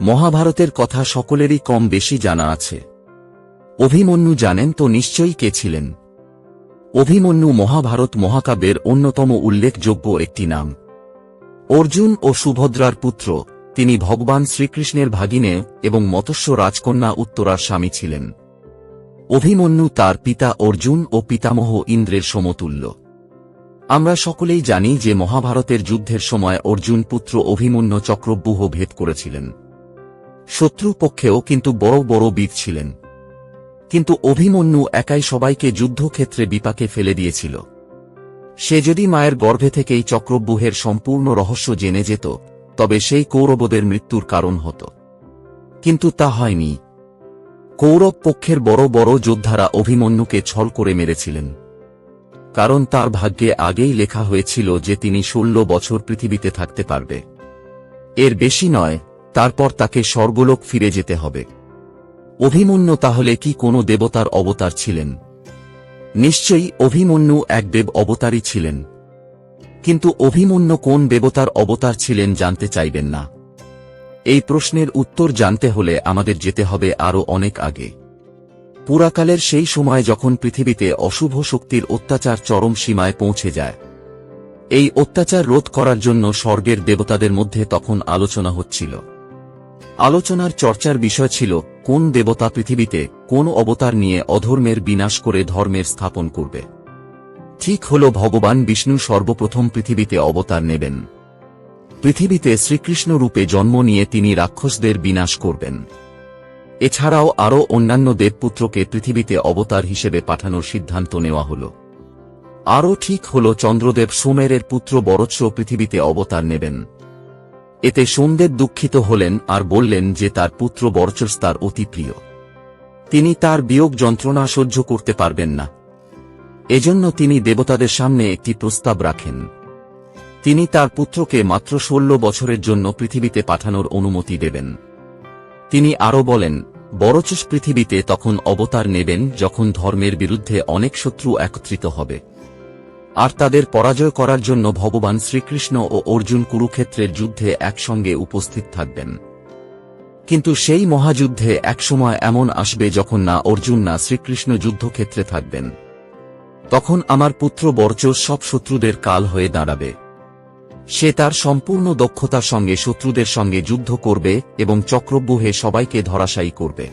মহাভারতের কথা সকলেরই কম বেশি জানা আছে। অভিমন্যু জানেন তো নিশ্চয়ই কে ছিলেন। অভিমন্যু মহাভারত মহাকাব্যের অন্যতম উল্লেখযোগ্য একটি নাম। অর্জুন ও সুভদ্রার পুত্র, তিনি ভগবান শ্রীকৃষ্ণের ভাগিনে এবং মৎস্য রাজকন্যা উত্তরার স্বামী ছিলেন। অভিমন্যু তার পিতা অর্জুন ও পিতামহ ইন্দ্রের সমতুল্য। আমরা সকলেই জানি যে মহাভারতের যুদ্ধের সময় অর্জুন পুত্র অভিমন্যু চক্রব্যূহ ভেদ করেছিলেন। শত্রু পক্ষেও কিন্তু বড় বড় বীর ছিলেন। কিন্তু অভিমন্যু একাই সবাইকে যুদ্ধক্ষেত্রে বিপাকে ফেলে দিয়েছিল। সে যদি মায়ের গর্ভে থেকেই চক্রব্যূহের সম্পূর্ণ রহস্য জেনে যেত, তবে সেই কৌরবদের মৃত্যুর কারণ হতো। কিন্তু তা হয়নি। কৌরব পক্ষের বড় বড় যোদ্ধারা অভিমন্যুকে ছল করে মেরেছিলেন। কারণ তার ভাগ্যে আগেই লেখা হয়েছিল যে তিনি ষোল বছর পৃথিবীতে থাকতে পারবে। এর বেশি নয় তারপর তাকে স্বর্গলোক ফিরে যেতে হবে। অভিমন্যু তাহলে কি কোনো দেবতার অবতার ছিলেন? নিশ্চয়ই অভিমন্যু এক দেব অবতারই ছিলেন। কিন্তু অভিমন্যু কোন দেবতার অবতার ছিলেন জানতে চাইবেন না। এই প্রশ্নের উত্তর জানতে হলে আমাদের যেতে হবে আরও অনেক আগে। পুরাকালের সেই সময় যখন পৃথিবীতে অশুভ শক্তির অত্যাচার চরম সীমায় পৌঁছে যায়। এই অত্যাচার রোধ করার জন্য স্বর্গের দেবতাদের মধ্যে তখন আলোচনা হচ্ছিল। আলোচনার চর্চার বিষয় ছিল, কোন দেবতা পৃথিবীতে কোন অবতার নিয়ে অধর্মের বিনাশ করে ধর্মের স্থাপন করবে। ঠিক হল ভগবান বিষ্ণু সর্বপ্রথম পৃথিবীতে অবতার নেবেন। পৃথিবীতে শ্রীকৃষ্ণ রূপে জন্ম নিয়ে তিনি রাক্ষসদের বিনাশ করবেন। এছাড়াও আরও অন্যান্য দেবপুত্রকে পৃথিবীতে অবতার হিসেবে পাঠানোর সিদ্ধান্ত নেওয়া হল। আরও ঠিক হল চন্দ্রদেব সুমেরের পুত্র বরৎস পৃথিবীতে অবতার নেবেন। এতে সোমদেব দুঃখিত হলেন আর বললেন যে তার পুত্র বরচস তার অতি প্রিয়। তিনি তার বিয়োগ যন্ত্রণা সহ্য করতে পারবেন না। এজন্য তিনি দেবতাদের সামনে একটি প্রস্তাব রাখেন। তিনি তার পুত্রকে মাত্র ষোলো বছরের জন্য পৃথিবীতে পাঠানোর অনুমতি দেবেন। তিনি আরও বলেন বরচস পৃথিবীতে তখন অবতার নেবেন যখন ধর্মের বিরুদ্ধে অনেক শত্রু একত্রিত হবে। আর তাদের পরাজয় করার জন্য ভগবান শ্রীকৃষ্ণ ও অর্জুন কুরুক্ষেত্রের যুদ্ধে একসঙ্গে উপস্থিত থাকবেন। কিন্তু সেই মহাযুদ্ধে একসময় এমন আসবে যখন না অর্জুন না শ্রীকৃষ্ণ যুদ্ধক্ষেত্রে থাকবেন। তখন আমার পুত্র বর্চস সব শত্রুদের কাল হয়ে দাঁড়াবে। সে তার সম্পূর্ণ দক্ষতার সঙ্গে শত্রুদের সঙ্গে যুদ্ধ করবে এবং চক্রব্যূহে সবাইকে ধরাশায়ী করবে।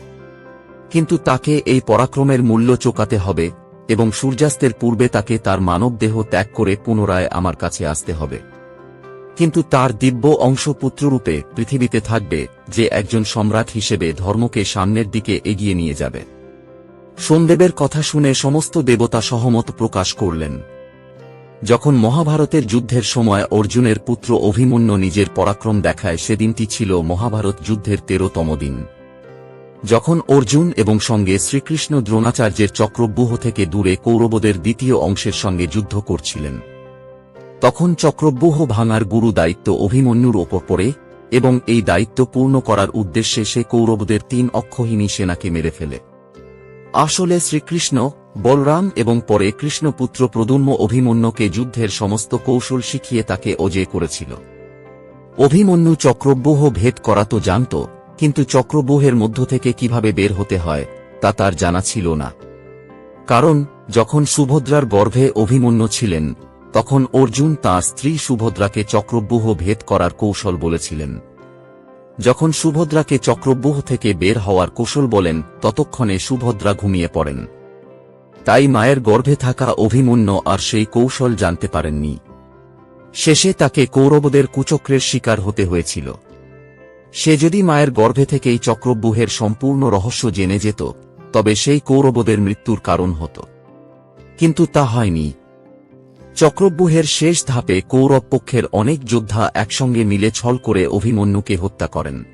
কিন্তু তাকে এই পরাক্রমের মূল্য চোকাতে হবে এবং সূর্যাস্তের পূর্বে তাকে তার মানব দেহ ত্যাগ করে পুনরায় আমার কাছে আসতে হবে। কিন্তু তার দিব্য অংশ পুত্ররূপে পৃথিবীতে থাকবে, যে একজন সম্রাট হিসেবে ধর্মকে সামনের দিকে এগিয়ে নিয়ে যাবে। সোমদেবের কথা শুনে সমস্ত দেবতা সহমত প্রকাশ করলেন। যখন মহাভারতের যুদ্ধের সময় অর্জুনের পুত্র অভিমন্যু নিজের পরাক্রম দেখায়, সেদিনটি ছিল মহাভারত যুদ্ধের তেরোতম দিন। যখন অর্জুন এবং সঙ্গে শ্রীকৃষ্ণ দ্রোণাচার্যের চক্রব্যূহ থেকে দূরে কৌরবদের দ্বিতীয় অংশের সঙ্গে যুদ্ধ করছিলেন। তখন চক্রব্যূহ ভাঙার গুরু দায়িত্ব অভিমন্যুর ওপর পড়ে এবং এই দায়িত্ব পূর্ণ করার উদ্দেশ্যে সে কৌরবদের তিন অক্ষহীনী সেনাকে মেরে ফেলে। আসলে শ্রীকৃষ্ণ, বলরাম এবং পরে কৃষ্ণপুত্র প্রদুম্ন অভিমন্যুকে যুদ্ধের সমস্ত কৌশল শিখিয়ে তাকে অজয় করেছিল। অভিমন্যু চক্রব্যূহ ভেদ করা তো জানত কিন্তু চক্রব্যূহের মধ্য থেকে কীভাবে বের হতে হয়, তা তার জানা ছিল না। কারণ, যখন সুভদ্রার গর্ভে অভিমন্যু ছিলেন, তখন অর্জুন তাঁর স্ত্রী সুভদ্রাকে চক্রব্যূহ ভেদ করার কৌশল বলেছিলেন। যখন সুভদ্রাকে চক্রব্যূহ থেকে বের হওয়ার কৌশল বলেন, ততক্ষণে সুভদ্রা ঘুমিয়ে পড়েন। তাই মায়ের গর্ভে থাকা অভিমন্য আর সেই কৌশল জানতে পারেননি। শেষে তাকে কৌরবদের কুচক্রের শিকার হতে হয়েছিল। সে যদি মায়ের গর্ভে থেকেই চক্রব্যূহের সম্পূর্ণ রহস্য জেনে যেত, তবে সেই কৌরবদের মৃত্যুর কারণ হতো। কিন্তু তা হয়নি। চক্রব্যূহের শেষ ধাপে কৌরব পক্ষের অনেক যোদ্ধা একসঙ্গে মিলে ছল করে অভিমন্যুকে হত্যা করেন।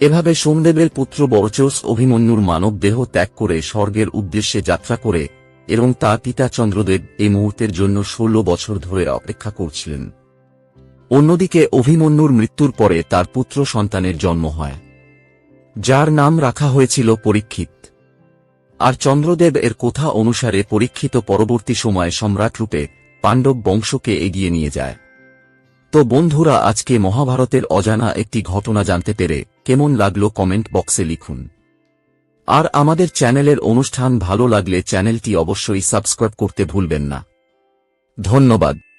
এভাবে সোমদেবের পুত্র বরচোস অভিমন্যুর মানব দেহ ত্যাগ করে স্বর্গের উদ্দেশ্যে যাত্রা করে এবং তার পিতা চন্দ্রদেব এই মুহূর্তের জন্য ষোলো বছর ধরে অপেক্ষা করছিলেন। অন্যদিকে অভিমন্যুর মৃত্যুর পরে তার পুত্র সন্তানের জন্ম হয়, যার নাম রাখা হয়েছিল পরীক্ষিত। আর চন্দ্রদেব এর কথা অনুসারে পরীক্ষিত পরবর্তী সময়ে সম্রাটরূপে পাণ্ডব বংশকে এগিয়ে নিয়ে যায়। তো বন্ধুরা, আজকে মহাভারতের অজানা একটি ঘটনা জানতে পেরে কেমন লাগল কমেন্ট বক্সে লিখুন। আর আমাদের চ্যানেলের অনুষ্ঠান ভালো লাগলে চ্যানেলটি অবশ্যই সাবস্ক্রাইব করতে ভুলবেন না। ধন্যবাদ।